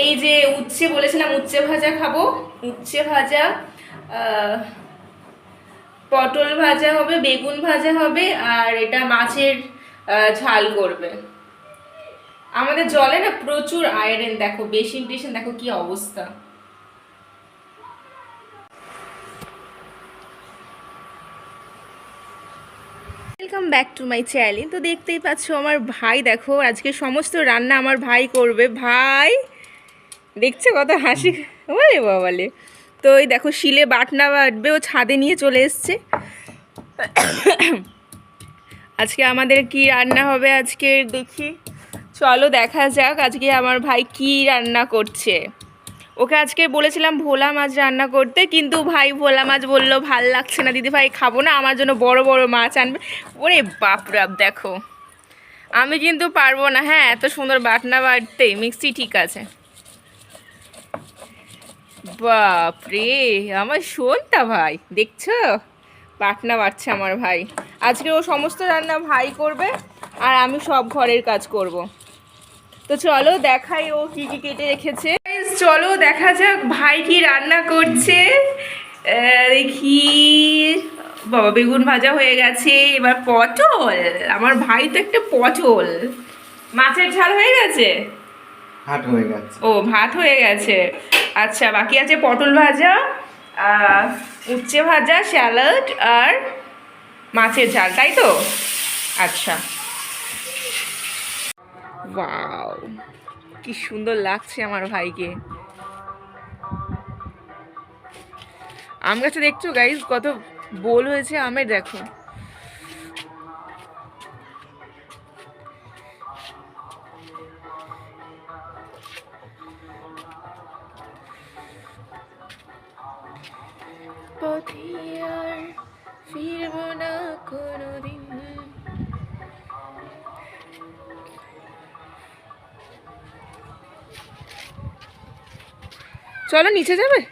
এই যে উচ্ছে বলেছিলাম, উচ্ছে ভাজা খাব। উচ্ছে ভাজা পটল ভাজা হবে, বেগুন ভাজা হবে, আর এটা মাছের ঝাল করবে। আমাদের জলে না প্রচুর আয়রন দেখো বেসিন টেসিন দেখো কি অবস্থা। Welcome back to my channel তো দেখতেই পাচ্ছ আমার ভাই, দেখো, আজকে সমস্ত রান্না আমার ভাই করবে। ভাই দেখছ কত হাসি? বলে বাবালে তো ওই দেখো, শিলে বাটনা বাটবে, ও ছাদে নিয়ে চলে এসছে। আজকে আমাদের কি রান্না হবে আজকে দেখি। চলো দেখা যাক আজকে আমার ভাই কি রান্না করছে। ওকে আজকে বলেছিলাম ভোলা মাছ রান্না করতে, কিন্তু ভাই ভোলা মাছ বলল, ভালো লাগছে না দিদি ভাই খাব না, আমার জন্য বড় বড় মাছ আনবে। ওরে বাপরাপ দেখো। আমি কিন্তু পারব না হ্যাঁ এত সুন্দর বাটনা বাটতে, মিক্সি ঠিক আছে। বাপরে আমার শোনটা ভাই দেখছ? বাটনা বাটছে আমার ভাই। আজকে ও সমস্ত রান্না ভাই করবে আর আমি সব ঘরের কাজ করব। তো চলো দেখাই ও কি কি কেটে রেখেছে। চলো দেখা যাক ভাই কি রান্না করছে। দেখি। বাবা বেগুন ভাজা হয়ে গেছে। এবার পটল। আমার ভাই তো একটা পটল। মাছের ঝাল হয়ে গেছে? হয়ে গেছে। ও ভাত হয়ে গেছে। আচ্ছা বাকি আছে পটল ভাজা উচ্ছে ভাজা, স্যালাড আর মাছের ঝাল, তাই তো? আচ্ছা। ওয়াও, কি সুন্দর লাগছে আমার ভাইকে। আম গাছটা দেখছ গাইজ কত বোল হয়েছে আমের, দেখো। চলো, নিচে যাবে?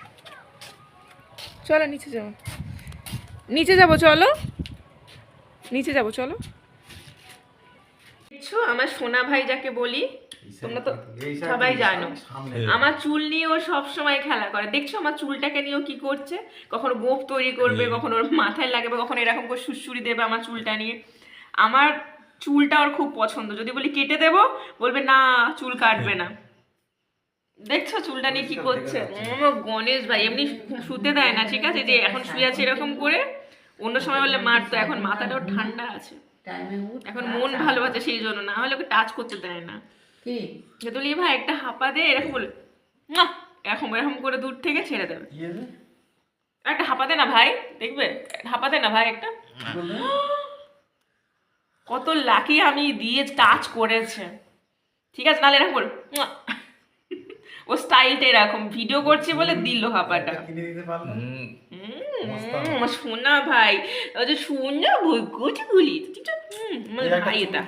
চলো, নিচে যাব। নিচে যাব, চলো। নিচে যাব, চলো। আমার সোনা ভাই যাকে বলি তোমরা তো সবাই জানো। আমার চুল নিয়ে ও সব সময় খেলা করে। দেখছ আমার চুলটাকে নিয়ে ও কি করছে? কখনো গোপ তৈরি করবে কখনো ওর মাথায় লাগাবে কখনো এরকম করে সুরসুরি দেবে আমার চুলটা নিয়ে। আমার চুলটা ওর খুব পছন্দ। যদি বলি কেটে দেবো বলবে না চুল কাটবে না। দেখছ চুলটা নিয়ে কি করছে? গণেশ ভাই এমনি শুতে দেয় না ঠিক আছে? যে এখন শুয়ে আছে এরকম করে। অন্য সময় বললে মারতো এখন মাথাটাও ঠান্ডা আছে। এখন মন ভালো আছে সেই জন্য। না হলে ওকে টাচ করতে দেয় না। কি? যেতুলি ভাই একটা হাপা দে এরকম বলে! এরকম এরকম করে দূর থেকে ছেড়ে দেবে। একটা হাপা দে না ভাই দেখবে? হাপা দে না ভাই একটা। কত লাকি আমি দিয়ে টাচ করেছে। ঠিক আছে নাহলে এরকম বল! ও স্টাইলটা এরকম ভিডিও করছে বলে দিল হাপাটা। সোনা ভাই ওই যে সোনা ভুগুটি গুলি। আমার ভাই এটা।